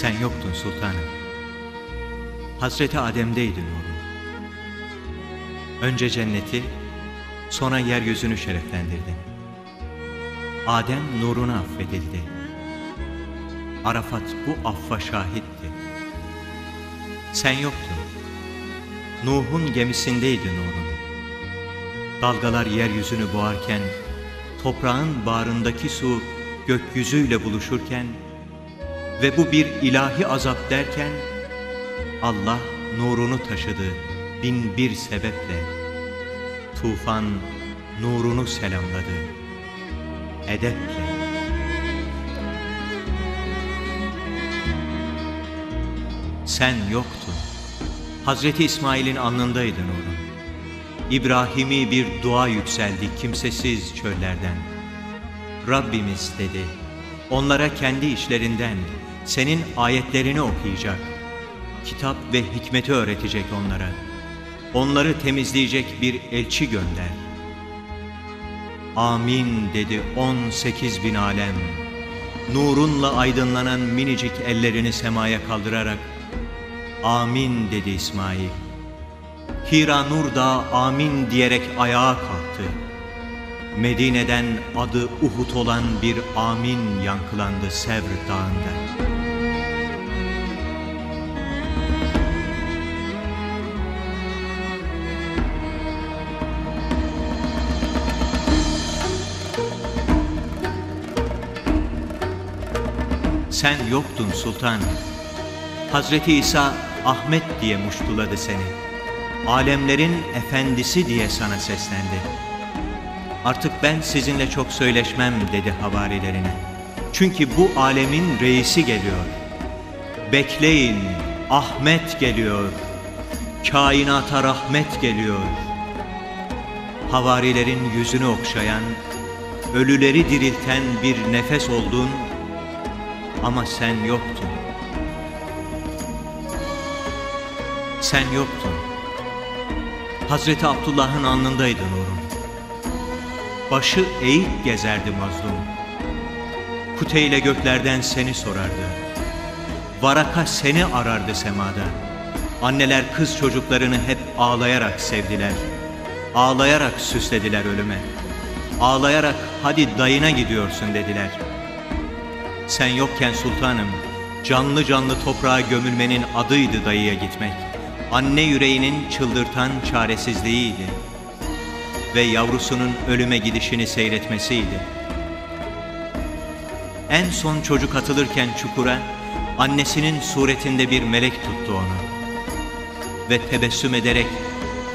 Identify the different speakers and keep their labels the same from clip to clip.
Speaker 1: Sen yoktun sultanım. Hazreti Adem'deydi nurun. Önce cenneti, sonra yeryüzünü şereflendirdin. Adem nuruna affedildi. Arafat bu affa şahitti. Sen yoktun. Nuh'un gemisindeydi nurun. Dalgalar yeryüzünü boğarken, toprağın bağrındaki su gökyüzüyle buluşurken ve bu bir ilahi azap derken, Allah nurunu taşıdı bin bir sebeple. Tufan nurunu selamladı edeple. Sen yoktun. Hazreti İsmail'in alnındaydın nurun. İbrahim'i bir dua yükseldi kimsesiz çöllerden. Rabbimiz dedi, onlara kendi işlerinden senin ayetlerini okuyacak, kitap ve hikmeti öğretecek onlara. Onları temizleyecek bir elçi gönder. Amin dedi on sekiz bin alem. Nurunla aydınlanan minicik ellerini semaya kaldırarak Amin dedi İsmail. Hira Nur da amin diyerek ayağa kalktı. Medine'den adı Uhud olan bir amin yankılandı Sevr dağında. Sen yoktun sultan. Hazreti İsa Ahmet diye muştuladı seni. Alemlerin efendisi diye sana seslendi. Artık ben sizinle çok söyleşmem dedi havarilerine. Çünkü bu alemin reisi geliyor. Bekleyin, Ahmet geliyor. Kainata rahmet geliyor. Havarilerin yüzünü okşayan, ölüleri dirilten bir nefes oldun ama sen yoktun. Sen yoktun. Hazreti Abdullah'ın alnındaydı nurun. Başı eğik gezerdi mazlum. Kuteyle göklerden seni sorardı. Varaka seni arardı semada. Anneler kız çocuklarını hep ağlayarak sevdiler. Ağlayarak süslediler ölüme. Ağlayarak hadi dayına gidiyorsun dediler. Sen yokken sultanım, canlı canlı toprağa gömülmenin adıydı dayıya gitmek. Anne yüreğinin çıldırtan çaresizliğiydi. Ve yavrusunun ölüme gidişini seyretmesiydi. En son çocuk atılırken çukura, annesinin suretinde bir melek tuttu onu. Ve tebessüm ederek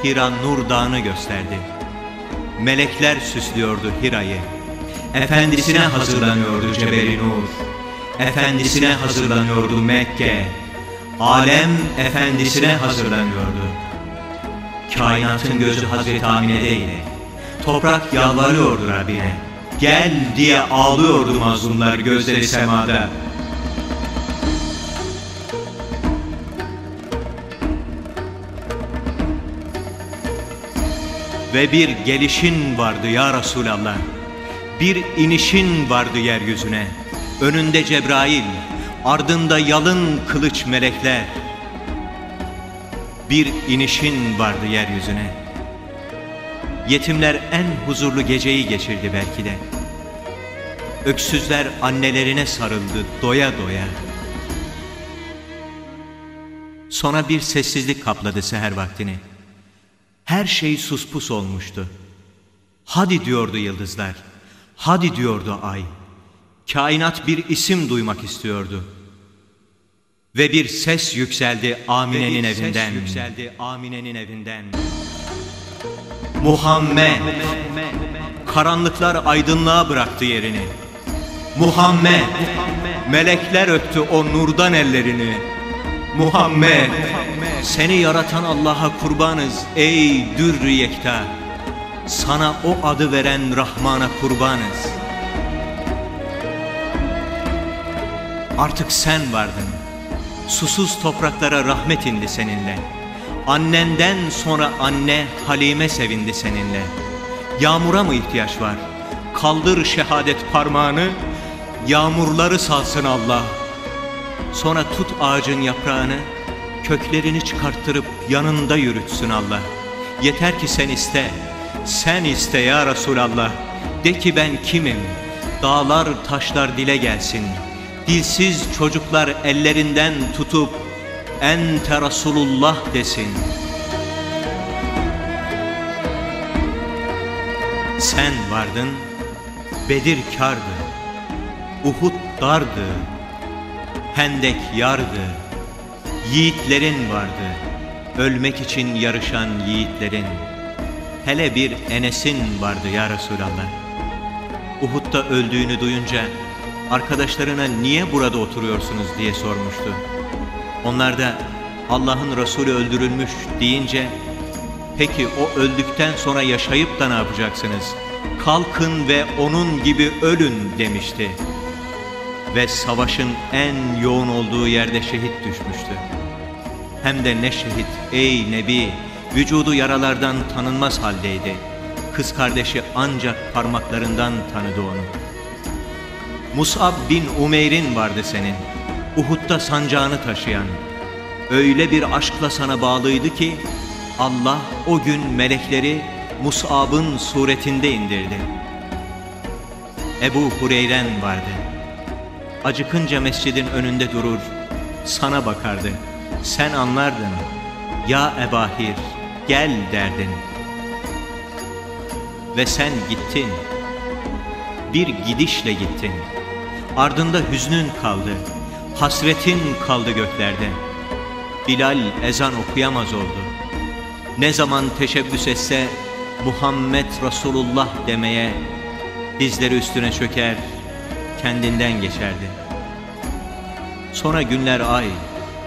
Speaker 1: Hira Nur Dağı'nı gösterdi. Melekler süslüyordu Hira'yı. Efendisine hazırlanıyordu Cebeli Nur. Efendisine hazırlanıyordu Mekke. Alem efendisine hazırlanıyordu. Kainatın gözü Hazreti Amine'deydi. Toprak yalvarıyordu Rabbine. Gel diye ağlıyordu mazlumlar gözleri semada. Ve bir gelişin vardı ya Resulallah. Bir inişin vardı yeryüzüne. Önünde Cebrail, ardında yalın kılıç melekler. Bir inişin vardı yeryüzüne. Yetimler en huzurlu geceyi geçirdi belki de. Öksüzler annelerine sarıldı doya doya. Sonra bir sessizlik kapladı seher vaktini. Her şey suspus olmuştu. Hadi diyordu yıldızlar. Hadi diyordu ay. Kainat bir isim duymak istiyordu. Ve bir ses yükseldi Amine'nin evinden. Ses yükseldi Amine'nin evinden. Muhammed. Karanlıklar aydınlığa bıraktı yerini. Muhammed. Melekler öptü o nurdan ellerini. Muhammed. Seni yaratan Allah'a kurbanız ey dürr yekta. Sana o adı veren Rahman'a kurbanız. Artık sen vardın. Susuz topraklara rahmet indi seninle. Annenden sonra anne Halime sevindi seninle. Yağmura mı ihtiyaç var? Kaldır şehadet parmağını, yağmurları salsın Allah. Sonra tut ağacın yaprağını, köklerini çıkarttırıp yanında yürütsün Allah. Yeter ki sen iste, sen iste ya Resulallah. De ki ben kimim? Dağlar taşlar dile gelsin. Dilsiz çocuklar ellerinden tutup ente Resulullah desin. Sen vardın, Bedir kardı, Uhud dardı, Hendek yardı, yiğitlerin vardı, ölmek için yarışan yiğitlerin. Hele bir Enes'in vardı ya Resulallah. Uhud'da öldüğünü duyunca arkadaşlarına niye burada oturuyorsunuz diye sormuştu. Onlar da Allah'ın Resulü öldürülmüş deyince peki o öldükten sonra yaşayıp da ne yapacaksınız? Kalkın ve onun gibi ölün demişti. Ve savaşın en yoğun olduğu yerde şehit düşmüştü. Hem de ne şehit ey Nebi vücudu yaralardan tanınmaz haldeydi. Kız kardeşi ancak parmaklarından tanıdı onu. Mus'ab bin Umeyr'in vardı senin. Uhud'da sancağını taşıyan. Öyle bir aşkla sana bağlıydı ki Allah o gün melekleri Mus'ab'ın suretinde indirdi. Ebu Hureyren vardı. Acıkınca mescidin önünde durur, sana bakardı. Sen anlardın. Ya Ebahir, gel derdin. Ve sen gittin. Bir gidişle gittin. Ardında hüznün kaldı. Hasretin kaldı göklerde. Bilal ezan okuyamaz oldu. Ne zaman teşebbüs etse Muhammed Resulullah demeye dizleri üstüne çöker, kendinden geçerdi. Sonra günler ay,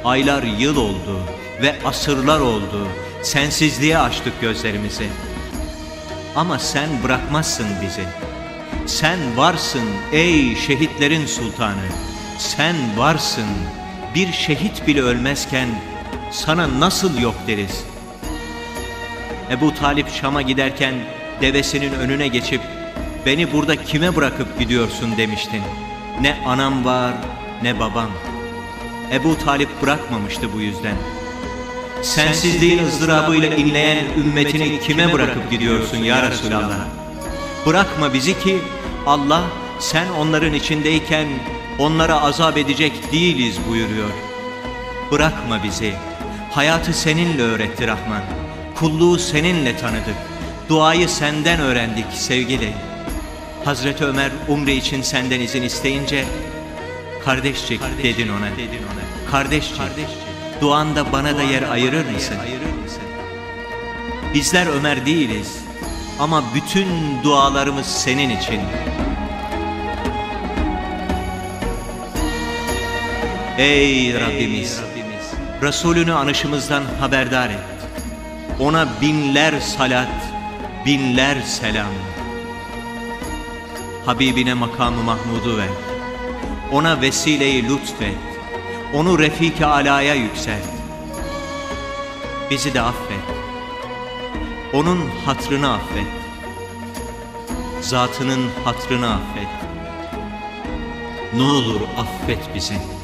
Speaker 1: aylar yıl oldu ve asırlar oldu. Sensizliğe açtık gözlerimizi. Ama sen bırakmazsın bizi. Sen varsın ey şehitlerin sultanı. Sen varsın. Bir şehit bile ölmezken sana nasıl yok deriz. Ebu Talip Şam'a giderken devesinin önüne geçip beni burada kime bırakıp gidiyorsun demiştin. Ne anam var ne babam. Ebu Talip bırakmamıştı bu yüzden. Sensizliğin ızdırabıyla inleyen ümmetini kime bırakıp gidiyorsun ya Resulallah? Bırakma bizi ki Allah sen onların içindeyken onlara azap edecek değiliz buyuruyor. Bırakma bizi. Hayatı seninle öğretti Rahman. Kulluğu seninle tanıdık. Duayı senden öğrendik sevgili. Hazreti Ömer umre için senden izin isteyince kardeşçik, kardeşçik dedin ona. Dedin ona. Kardeşçik, kardeşçik. duanda bana da yer ayırır mısın? ayırır mısın? Bizler Ömer değiliz ama bütün dualarımız senin için. Ey Rabbimiz, Resulünü anışımızdan haberdar et. Ona binler salat, binler selam. Habibine makamı Mahmud'u ver. Ona vesileyi lütfet. Onu refik-i alaya yükselt. Bizi de affet. Onun hatrını affet. Zatının hatrını affet. Ne olur affet bizi.